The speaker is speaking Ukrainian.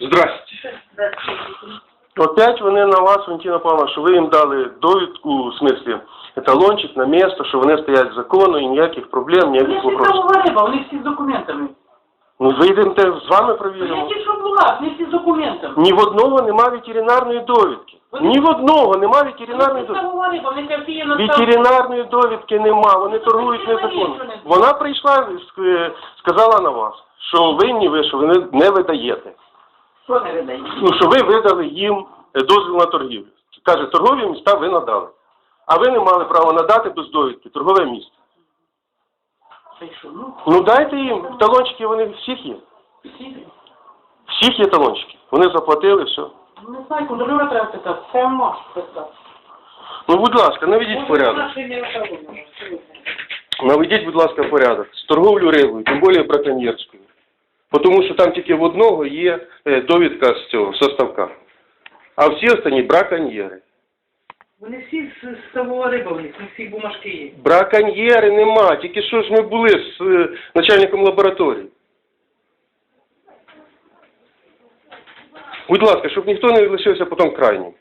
Здрасте. Опять вони на вас, Валентина Павловна, що ви їм дали довідку, в смислі, еталончик на місто, що вони стоять законно і ніяких проблем, ніяких всі вопросів. правова риба, вони всі з документами. Ну вийдемо з вами Я провіримо. тільки що була, всі з документами. Ні в одного нема ветеринарної довідки. Ні в одного нема ветеринарної Вони довідки. риба, вони всі на Ветеринарної довідки нема, вони торгують незаконно. Вона прийшла, ск- сказала на вас, що винні ви, що ви не- не видаєте. Що не видають? Ну, що ви видали їм е, дозвіл на торгівлю. Каже, торгові міста ви надали. А ви не мали права надати без довідки торгове місто. Ну, Ну дайте їм, талончики вони всіх є. Всіх є талончики. Вони заплатили, все. Не знаю, контролюра треба питати, це може питати. Ну, будь ласка, наведіть порядок. Наведіть, будь ласка, порядок. З торговлю рибою, тим більше браконьєрською. Тому що там тільки в одного є е, довідка з цього, з ставка. А всі останні браконьєри. Вони всі з, з них, у них всі бумажки є. Браконьєри нема. Тільки що ж ми були з е, начальником лабораторії. Будь ласка, щоб ніхто не лишився потім крайнім.